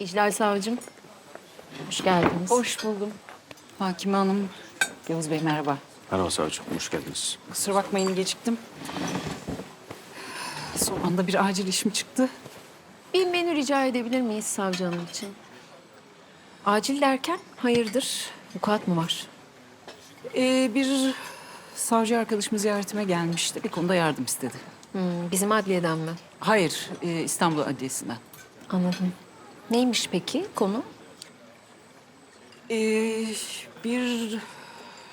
İclal Savcım. Hoş geldiniz. Hoş buldum. Hakime Hanım, Yavuz Bey merhaba. Merhaba savcım, hoş geldiniz. Kusura bakmayın geciktim. Son anda bir acil işim çıktı. Bir menü rica edebilir miyiz savcı hanım için? Acil derken hayırdır? Vukuat mı var? Ee, bir savcı arkadaşım ziyaretime gelmişti. Bir konuda yardım istedi. Hmm, bizim adliyeden mi? Hayır, e, İstanbul Adliyesi'nden. Anladım. Neymiş peki konu? Ee, bir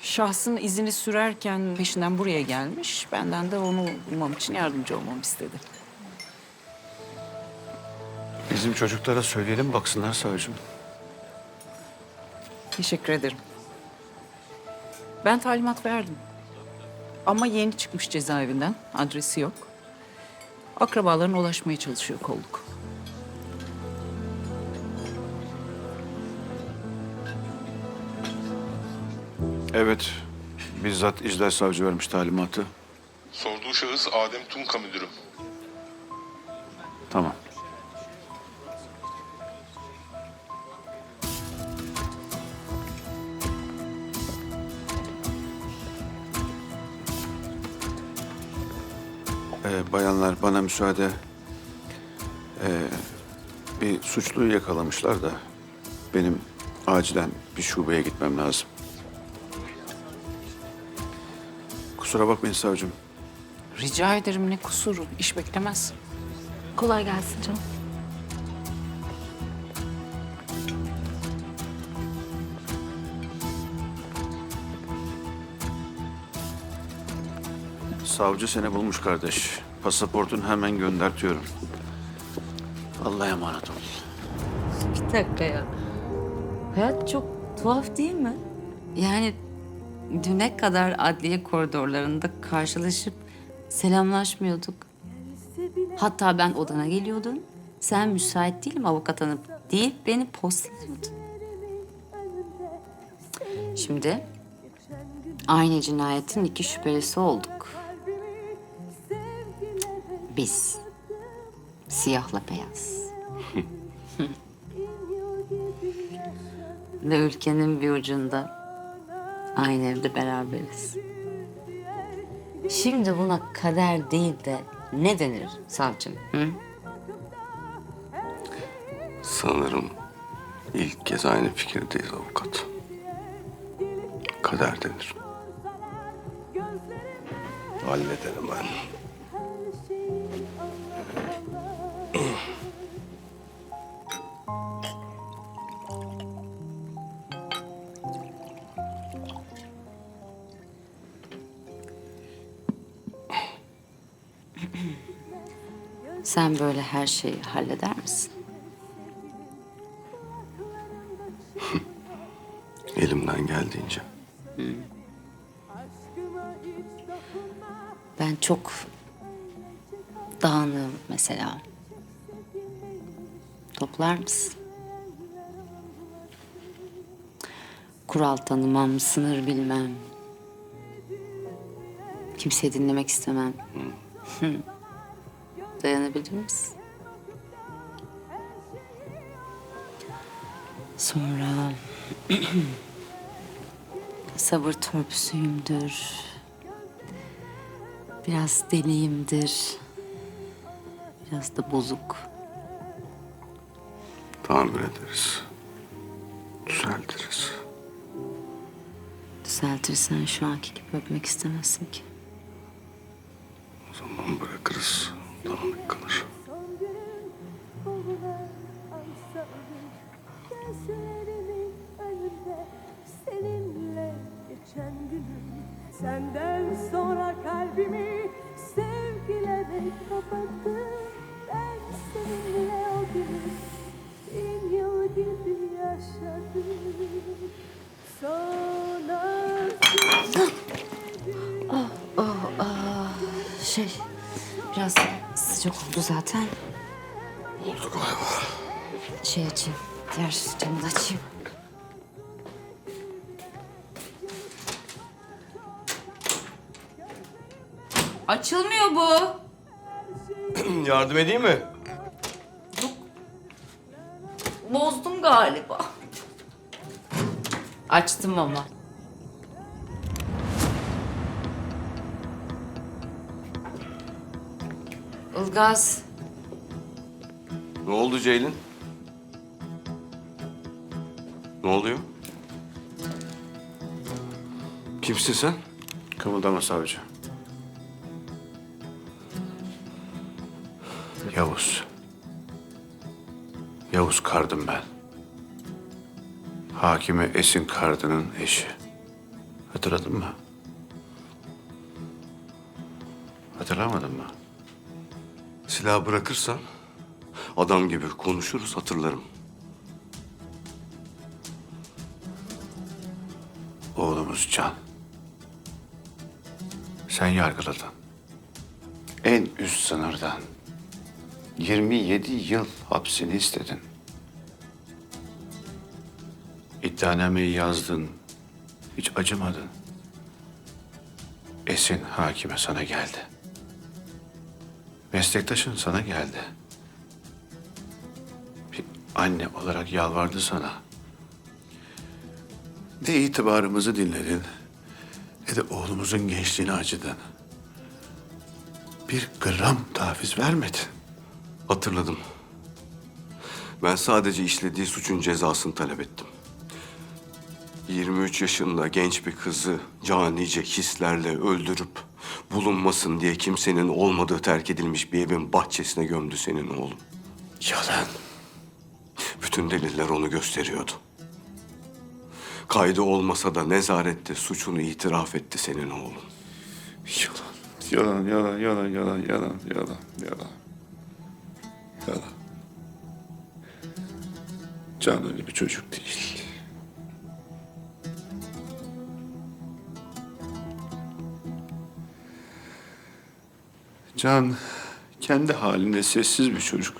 şahsın izini sürerken peşinden buraya gelmiş. Benden de onu bulmam için yardımcı olmamı istedi. Bizim çocuklara söyleyelim baksınlar savcım. Teşekkür ederim. Ben talimat verdim. Ama yeni çıkmış cezaevinden. Adresi yok. Akrabalarına ulaşmaya çalışıyor kolluk. Evet, bizzat İclal Savcı vermiş talimatı. Sorduğu şahıs Adem Tunka müdürüm. Tamam. Ee, bayanlar bana müsaade. Ee, bir suçluyu yakalamışlar da benim acilen bir şubeye gitmem lazım. Kusura bakmayın savcım. Rica ederim ne kusuru. iş beklemez. Kolay gelsin canım. Savcı seni bulmuş kardeş. Pasaportun hemen göndertiyorum. Allah'a emanet ol. Bir dakika ya. Hayat çok tuhaf değil mi? Yani düne kadar adliye koridorlarında karşılaşıp selamlaşmıyorduk. Hatta ben odana geliyordum. Sen müsait değilim avukat hanım deyip beni postalıyordun. Şimdi aynı cinayetin iki şüphelisi olduk. Biz. Siyahla beyaz. Ve ülkenin bir ucunda aynı evde beraberiz. Şimdi buna kader değil de ne denir savcım? Hı? Sanırım ilk kez aynı fikirdeyiz avukat. Kader denir. Hallederim ben. Sen böyle her şeyi halleder misin? Elimden geldiğince. Ben çok dağınığım mesela. Toplar mısın? Kural tanımam, sınır bilmem. Kimseyi dinlemek istemem. Hı. Dayanabilir misin? Sonra sabır törpüsüyümdür. Biraz deliyimdir. Biraz da bozuk. Tamir ederiz. Düzeltiriz. Düzeltirsen şu anki gibi öpmek istemezsin ki. O zaman bırakırız. Dağınık kalır. Senden sonra kalbimi sevgilere kapattım Ben seninle o günü bin yıl gibi yaşadım Sonra Şey, biraz sıcak oldu zaten. Oldu galiba. Şey açayım, diğer camı da açayım. Açılmıyor bu. Yardım edeyim mi? bozdum galiba. Açtım ama. Ilgaz, Ne oldu Ceylin? Ne oluyor? Kimsin sen? Kımıldama savcı. Yavuz. Yavuz Kardım ben. Hakime Esin Kardı'nın eşi. Hatırladın mı? Hatırlamadın mı? Silah bırakırsan adam gibi konuşuruz hatırlarım. Oğlumuz Can. Sen yargıladın. En üst sınırdan 27 yıl hapsini istedin. İddianameyi yazdın. Hiç acımadın. Esin hakime sana geldi. Meslektaşın sana geldi. Bir anne olarak yalvardı sana. Ne itibarımızı dinledin, ne de oğlumuzun gençliğine acıdın. Bir gram taviz vermedin. Hatırladım. Ben sadece işlediği suçun cezasını talep ettim. 23 yaşında genç bir kızı canice hislerle öldürüp bulunmasın diye kimsenin olmadığı terk edilmiş bir evin bahçesine gömdü senin oğlum. Yalan. Bütün deliller onu gösteriyordu. Kaydı olmasa da nezarette suçunu itiraf etti senin oğlun. Yalan. Yalan, yalan, yalan, yalan, yalan, yalan, yalan. Yalan. Can öyle bir çocuk değil. Can kendi halinde sessiz bir çocuk.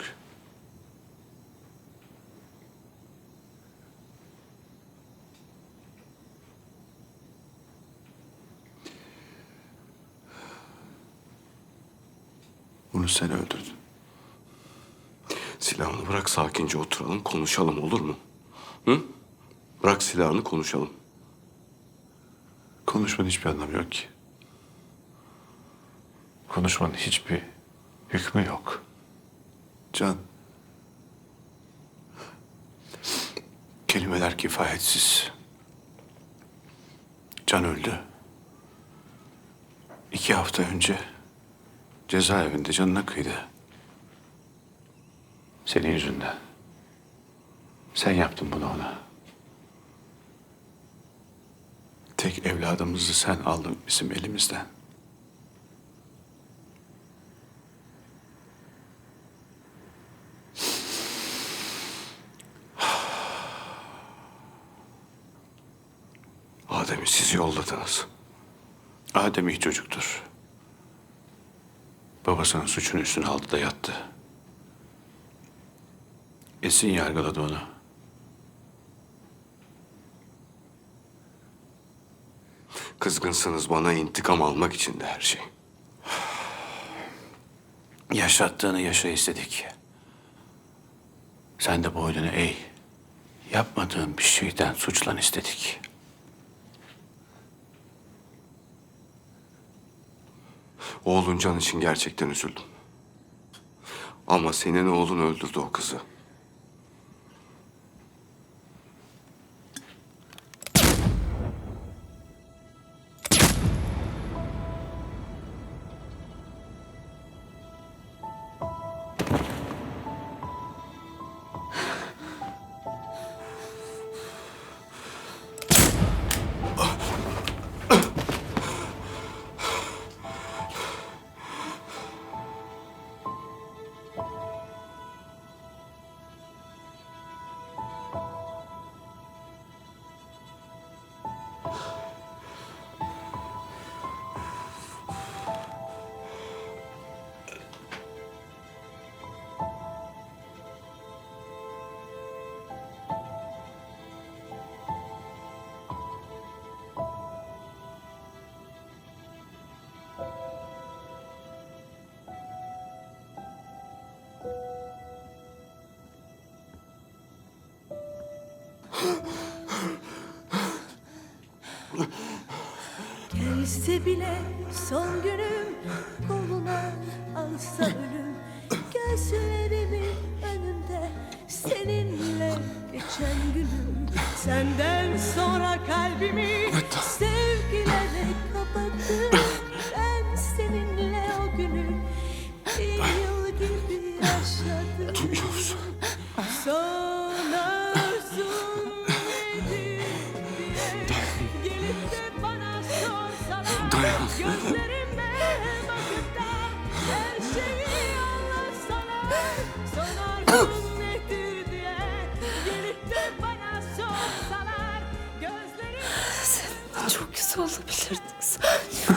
Bunu sen öldürdün. Silahını bırak sakince oturalım konuşalım olur mu? Hı? Bırak silahını konuşalım. Konuşmanın hiçbir anlamı yok ki. Konuşmanın hiçbir hükmü yok. Can. Kelimeler kifayetsiz. Can öldü. İki hafta önce cezaevinde canına kıydı. Senin yüzünden. Sen yaptın bunu ona. Tek evladımızı sen aldın bizim elimizden. Yolladınız. Adem iyi çocuktur. Babasının suçunu üstüne aldı da yattı. Esin yargıladı onu. Kızgınsınız bana intikam almak için de her şey. Yaşattığını yaşa istedik. Sen de boynunu eğ. Yapmadığın bir şeyden suçlan istedik. Oğlun can için gerçekten üzüldüm. Ama senin oğlun öldürdü o kızı. Değse bile son günüm koluna alsa ölüm. Gözlerimin önünde seninle geçen günüm. Senden sonra kalbimi Dayan. Çok güzel olabilirdik sadece.